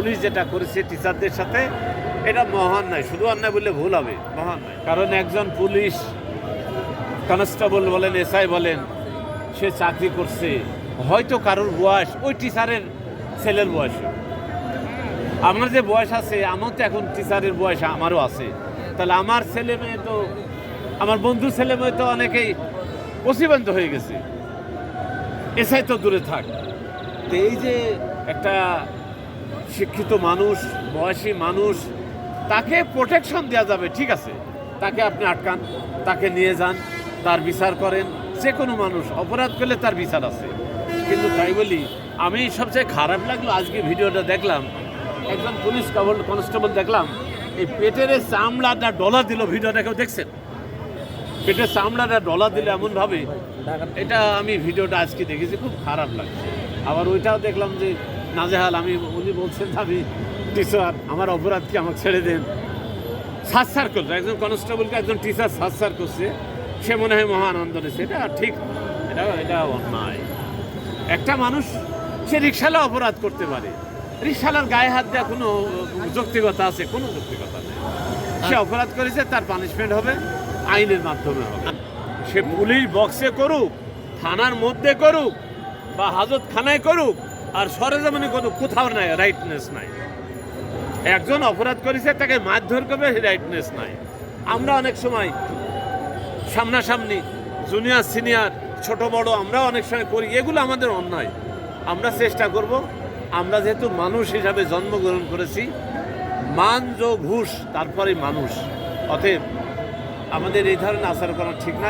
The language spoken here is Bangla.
পুলিশ যেটা করেছে টিচারদের সাথে, এটা মহান নয়। শুধু অন্যায় বললে ভুল হবে, মহান নয়। কারণ একজন পুলিশ কনস্টেবল বলেন এসআই বলেন, সে চাকরি করছে। হয়তো কারোর বয়স, ওই টিচারের ছেলের বয়স। আমার যে বয়স আছে, আমার তো এখন টিচারের বয়স আমারও আছে। তাহলে আমার ছেলে মেয়ে তো, আমার বন্ধু ছেলে মেয়ে তো অনেকেই প্রতিবন্ধ হয়ে গেছে। এসআই তো দূরে থাক। তো এই যে একটা শিক্ষিত মানুষ, বয়সী মানুষ, তাকে প্রোটেকশন দেওয়া যাবে, ঠিক আছে? তাকে আপনি আটকান, তাকে নিয়ে যান, তার বিচার করেন যে কোনো মানুষ, অপরাধ করলে তার বিচার আছে। কিন্তু তাই বলি, আমি সবচেয়ে খারাপ লাগল, আজকে ভিডিওটা দেখলাম, একজন পুলিশ কনস্টেবল দেখলাম, এই পেটের চামড়াটা ডলা দিল, ভিডিওটা কেউ দেখছেন? পেটের চামড়াটা ডলা দিল এমনভাবে এটা আমি ভিডিওটা আজকে দেখেছি, খুব খারাপ লাগছে। আবার ওইটাও দেখলাম যে নাজেহাল, আমি, উনি বলছেন আমি টিচার আমার অপরাধ কি আমাকে ছেড়ে দেন। সাতসার করছে একজন কনস্টেবলকে একজন টিচার সাতসার করছে। সে মনে হয় মহা আনন্দ নিচ্ছে এটা ঠিক, এটা এটা অন্যায়। একটা মানুষ, সে রিক্সালা অপরাধ করতে পারে। রিক্সালার গায়ে হাত দেওয়া কোনো যৌক্তিকতা আছে? কোনো যৌক্তিকতা নেই। সে অপরাধ করেছে, তার পানিশমেন্ট হবে, আইনের মাধ্যমে হবে। সে পুলিশ বক্সে করুক, থানার মধ্যে করুক, বা হাজত হাজতখানায় করুক আর সরেজমিনে কোনো কোথাও নাই রাইটনেস নাই। একজন অপরাধ করেছে, তাকে মারধর করবে রাইটনেস নাই। আমরা অনেক সময় সামনাসামনি জুনিয়র সিনিয়র ছোট, বড়, আমরা অনেক সময় করি, এগুলো আমাদের অন্যায়। আমরা চেষ্টা করব, আমরা যেহেতু মানুষ হিসাবে জন্মগ্রহণ করেছি, মান যোগ ঘুষ তারপরে মানুষ। অতএব আমাদের এই ধরনের আচার করা ঠিক নয়